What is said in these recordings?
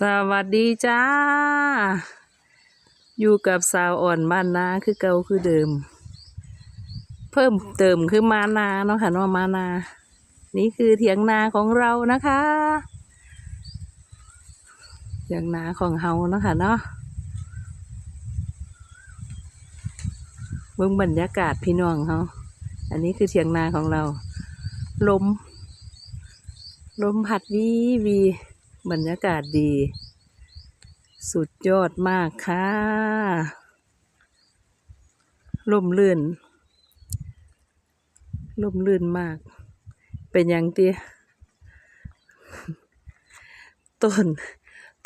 สวัสดีจ้า อยู่กับสาวอ่อนบ้านนาคือเก่าคือเดิม เพิ่มเติมคือมานาเนาะค่ะเนาะมานา นี่คือเถียงนาของเรานะคะเถียงนาของเฮาเนาะค่ะเนาะเบิ่งบรรยากาศพี่น้องเฮาอันนี้คือเถียงนาของเรา ลม ลมพัดวีวี บรรยากาศดี สุดยอดมากค่ะลมลื่นลมลื่นมาก เป็นอย่างเตี้ยต้น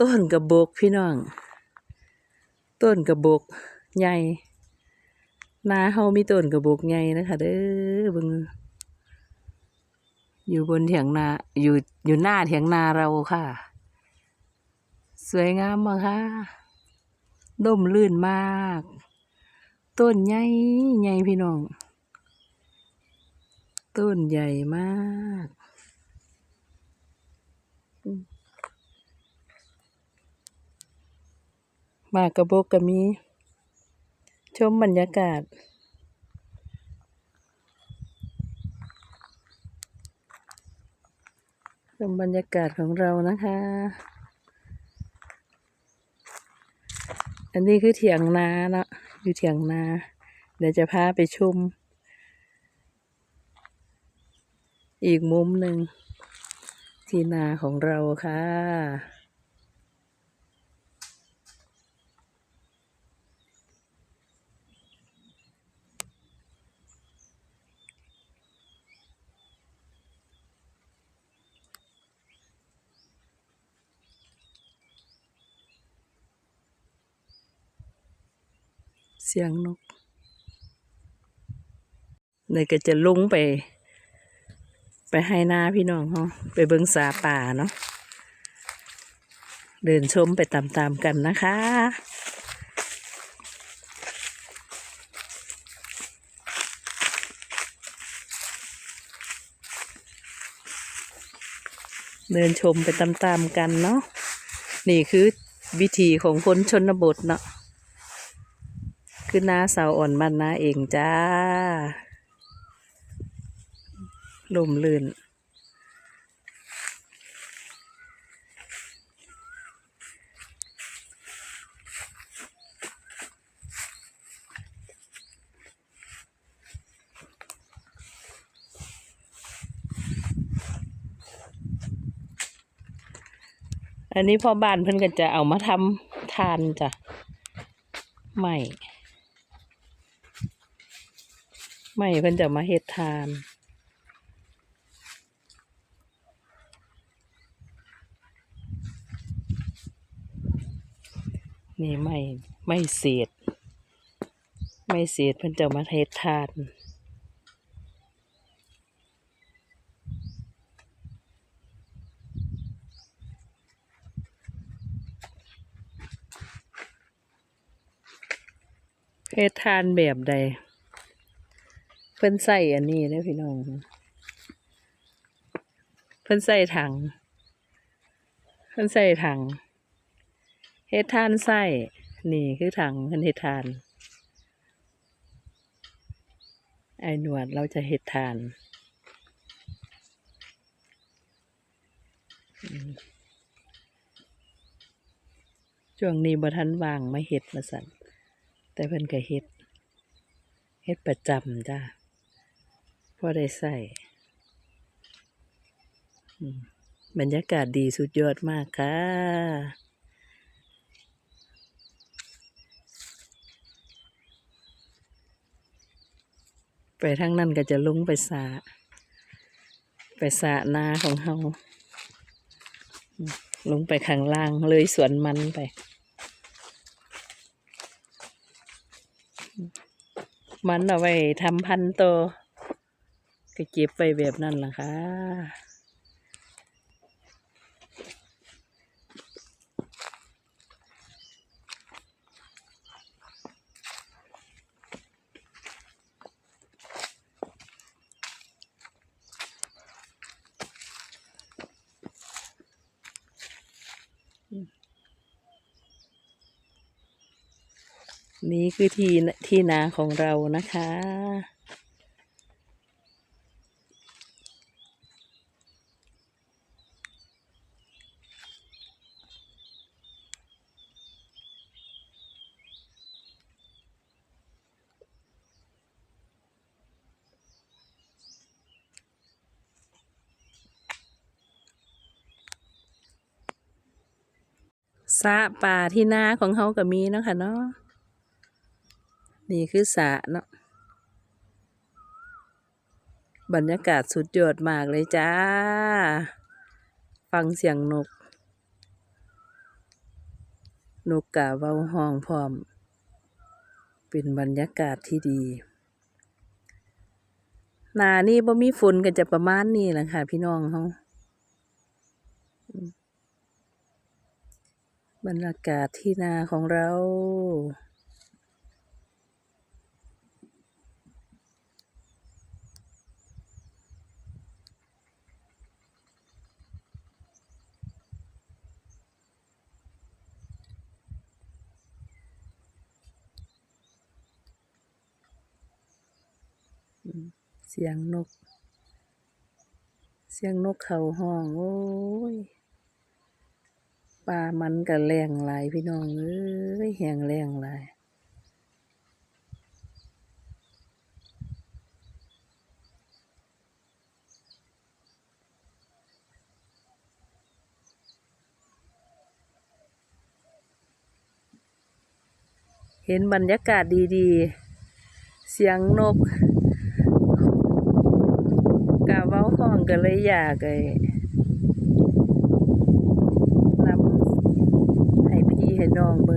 ต้นกระบกพี่น้อง ต้นกระบกใหญ่นาเฮามีต้นกระบกใหญ่นะคะเด้อบิ่งอยู่บนเถียงนาอยู่อยู่หน้าเถียงนาเราค่ะ สวยงามมากค่ะร่มรื่นมาก ต้นใหญ่ใหญ่พี่น้อง ต้นใหญ่มากมากกระบอกก็มี ชมบรรยากาศ ชมบรรยากาศของเรานะคะ อันนี้คือเถียงนาเนาะอยู่เถียงนา เดี๋ยวจะพาไปชมอีกมุมหนึ่งที่นาของเราค่ะ เสียงนกเลยก็จะลงไป ไปให้หน้าพี่น้องเฮาไปเบิงสาป่าเนาะเดินชมไปตามๆกันนะคะ เดินชมไปตามๆกันเนาะนี่คือวิธีของคนชนบทเนาะ คือนาสาวอ่อนบ้านนาเองจ้าลมลื่น อันนี้พอบ้านเพิ่นก็จะเอามาทำทานจ้ะไม่ ไม่เพิ่นจะมาเฮ็ดทานนี่ไม่ไม่เศษไม่เศษเพิ่นจะมาเฮ็ดทานเฮ็ดทานแบบใด เพิ่นใส่อันนี้นะพี่น้อง เพิ่นใส่ถัง เพิ่นใส่ถัง เฮ็ดทานใส่ นี่คือถังเพิ่นเฮ็ดทาน ไอ้หนวดเราจะเฮ็ดทาน ช่วงนี้บ่ทันว่างมาเฮ็ดมาสั่นแต่เพิ่นก็เฮ็ดเฮ็ดประจำจ้า พอได้ใส่อืมบรรยากาศดีสุดยอดมากค่ะ ไปทางนั้นก็จะลุงไปสาไปสานาของเฮาอืมลงไปข้างล่างเลยสวนมันไป มันเอาไว้ทำพันธุ์โตว ก็เก็บไปแบบนั้นล่ะค่ะนี่คือที่ที่นาของเรานะคะ สะป่าที่นาของเขาก็มีเนาะค่ะเนาะนี่คือสะเนาะบรรยากาศสุดยอดมากเลยจ้า ฟังเสียงนก นกกาเว้าห้องพร้อม เป็นบรรยากาศที่ดีนานี่บ่มีฝนก็จะประมาณนี้แหละค่ะ พี่น้องเขาอืม บรรยากาศที่นาของเรา เสียงนก เสียงนกเขาห้อง โอ้ย ป่ามันก็แรงหลายพี่น้องเอ้ยแหงแรงหลายเห็นบรรยากาศดีๆ เสียงนกกะเว้าห้องก็เลยอยากไอ้นำให้พี่ให้ น้อง